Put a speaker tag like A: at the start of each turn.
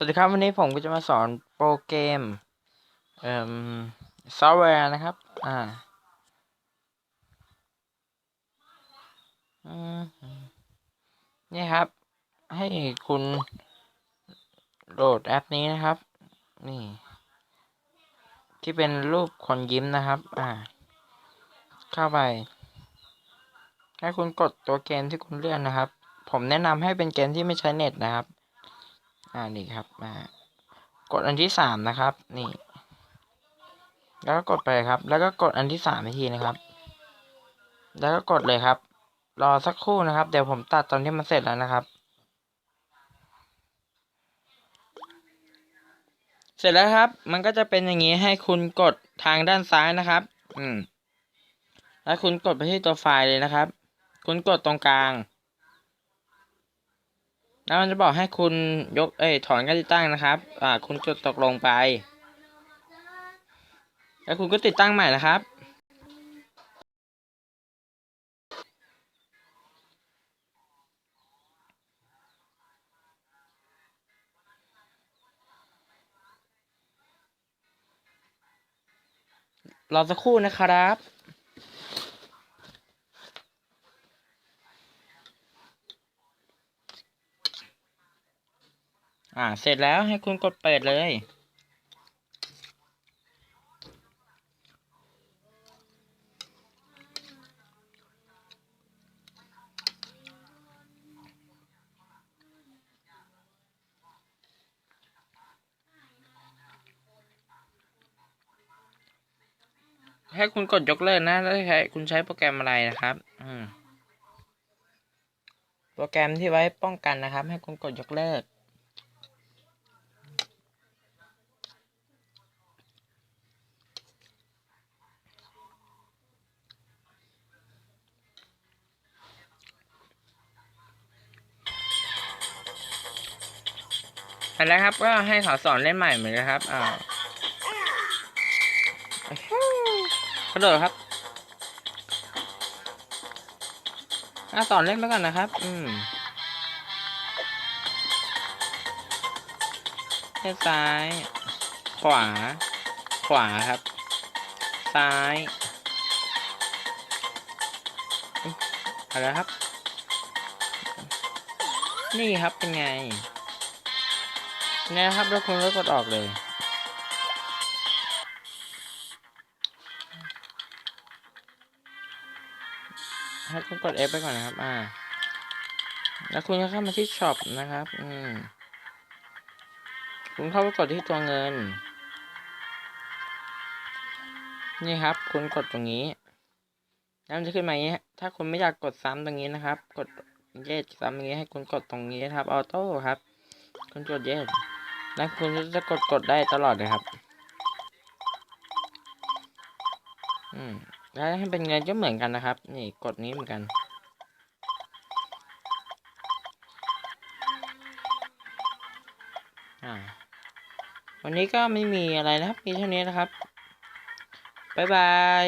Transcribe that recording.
A: สวัสดีครับวันนี้ผมก็จะมาสอนโปรเกมเอ่อซอฟต์แวร์นะครับ อ่าอนี่ครับ ให้คุณโหลดแอปนี้นะครับ นี่ ที่เป็นรูปคนยิ้มนะครับ อ่า เข้าไป ให้คุณกดตัวเกมที่คุณเลื่อนนะครับ ผมแนะนำให้เป็นเกมที่ไม่ใช้เน็ตนะครับ อ่านี่ครับมากดอันที่สามนะครับ นี่ แล้วก็กดไปครับ แล้วก็กดอันที่สามอีกทีนะครับ แล้วก็กดเลยครับ รอสักครู่นะครับ เดี๋ยวผมตัดตอนที่มันเสร็จแล้วนะครับ เสร็จแล้วครับ มันก็จะเป็นอย่างนี้ให้คุณกดทางด้านซ้ายนะครับ อืม แล้วคุณกดไปที่ตัวไฟล์เลยนะครับ คุณกดตรงกลาง แล้วมันจะบอกให้คุณยก เอ้ย ถอนการติดตั้งนะครับ อ่า คุณกดตกลงไป แล้วคุณก็ติดตั้งใหม่นะครับ รอสักครู่นะครับ อ่า เสร็จแล้วให้คุณกดเปิดเลย ให้คุณกดยกเลิกนะ แล้วใช้คุณใช้โปรแกรมอะไรนะครับ อืมโปรแกรมที่ไว้ป้องกันนะครับ ให้คุณกดยกเลิก เสร็จแล้วครับ ก็ให้เขาสอนเล่นใหม่เหมือนกันครับอ่ากระโดดครับอะสอนเล่นไปก่อนนะครับ อืมเล่นซ้าย ขวา ขวาครับ ซ้ายอุ๊ยเอะไรครับ นี่ครับเป็นไง นี่ยนะครับแล้วคุณก็กดออกเลย ให้คุณกด F ไปก่อนนะครับ อ่า แล้วคุณก็เข้ามาที่ช็อปนะครับ อืม คุณเข้าไปกดที่ตัวเงิน นี่ครับ คุณกดตรงนี้แล้วมันจะขึ้นมาอย่างนี้ ถ้าคุณไม่อยากกดซ้ำตรงนี้นะครับ กดเยสซ้ำตรงนี้ให้คุณกดตรงนี้ครับ ออโต้ครับ คุณกดเยส แล้วคุณก็จะกดกดได้ตลอดเลยครับ อืมแล้วให้เป็นเงินก็เหมือนกันนะครับ นี่กดนี้เหมือนกัน อ่า วันนี้ก็ไม่มีอะไรนะครับ มีเท่านี้นะครับ บ๊ายบาย